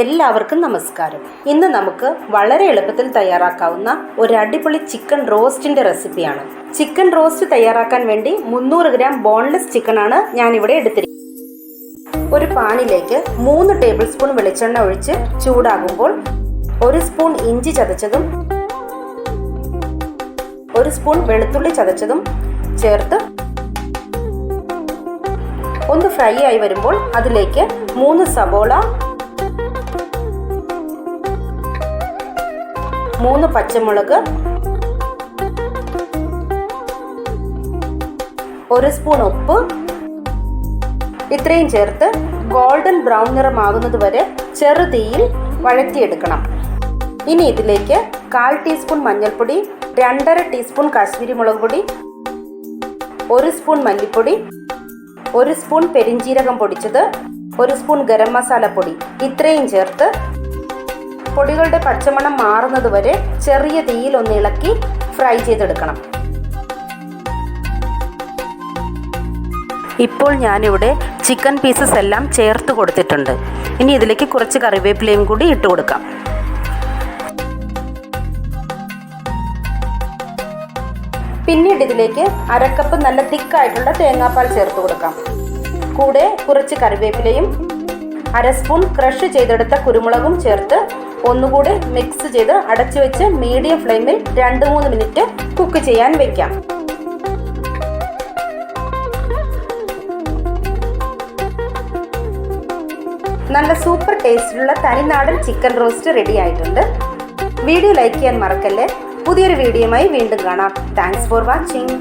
എല്ലാവർക്കും നമസ്കാരം. ഇന്ന് നമുക്ക് വളരെ എളുപ്പത്തിൽ തയ്യാറാക്കാവുന്ന ഒരു അടിപൊളി ചിക്കൻ റോസ്റ്റിന്റെ റെസിപ്പിയാണ്. ചിക്കൻ റോസ്റ്റ് തയ്യാറാക്കാൻ വേണ്ടി മുന്നൂറ് ഗ്രാം ബോൺലെസ് ചിക്കൻ ആണ് ഞാൻ ഇവിടെ എടുത്തിരിക്കുന്നത് ഒരു പാനിലേക്ക് മൂന്ന് ടേബിൾ സ്പൂൺ വെളിച്ചെണ്ണ ഒഴിച്ച് ചൂടാകുമ്പോൾ ഒരു സ്പൂൺ ഇഞ്ചി ചതച്ചതും ഒരു സ്പൂൺ വെളുത്തുള്ളി ചതച്ചതും ചേർത്ത് ഒന്ന് ഫ്രൈ ആയി വരുമ്പോൾ അതിലേക്ക് മൂന്ന് സബോള മൂന്ന് പച്ചമുളക് ഒരു സ്പൂൺ ഉപ്പ് ഇത്രയും ചേർത്ത് ഗോൾഡൻ ബ്രൗൺ നിറമാകുന്നത് വരെ ചെറുതീയിൽ വഴറ്റിയെടുക്കണം. ഇനി ഇതിലേക്ക് കാൽ ടീസ്പൂൺ മഞ്ഞൾപ്പൊടി രണ്ടര ടീസ്പൂൺ കാശ്മീരി മുളക് പൊടി ഒരു സ്പൂൺ മല്ലിപ്പൊടി ഒരു സ്പൂൺ പെരിഞ്ചീരകം പൊടിച്ചത് ഒരു സ്പൂൺ ഗരം മസാല പൊടി. ഇത്രയും ചേർത്ത് പൊടികളുടെ പച്ചമണം മാറുന്നത് വരെ ചെറിയ തീയിൽ ഒന്ന് ഇളക്കി ഫ്രൈ ചെയ്തെടുക്കണം. ഇപ്പോൾ ഞാനിവിടെ ചിക്കൻ പീസസ് എല്ലാം ചേർത്ത് കൊടുത്തിട്ടുണ്ട്. ഇനി ഇതിലേക്ക് കുറച്ച് കറിവേപ്പിലയും കൂടി ഇട്ട് കൊടുക്കാം. പിന്നീട് ഇതിലേക്ക് അരക്കപ്പ് നല്ല തിക്കായിട്ടുള്ള തേങ്ങാപ്പാൽ ചേർത്ത് കൊടുക്കാം. കൂടെ കുറച്ച് കറിവേപ്പിലയും അര സ്പൂൺ ക്രഷ് ചെയ്തെടുത്ത കുരുമുളകും ചേർത്ത് ഒന്നുകൂടി മിക്സ് ചെയ്ത് അടച്ചു വെച്ച് മീഡിയം ഫ്ലെയിമിൽ രണ്ട് മൂന്ന് മിനിറ്റ് കുക്ക് ചെയ്യാൻ വെക്കാം. നല്ല സൂപ്പർ ടേസ്റ്റിലുള്ള തനിനാടൻ ചിക്കൻ റോസ്റ്റ് റെഡി ആയിട്ടുണ്ട്. വീഡിയോ ലൈക്ക് ചെയ്യാൻ മറക്കല്ലേ? പുതിയൊരു വീഡിയോയുമായി വീണ്ടും കാണാം. Thanks for watching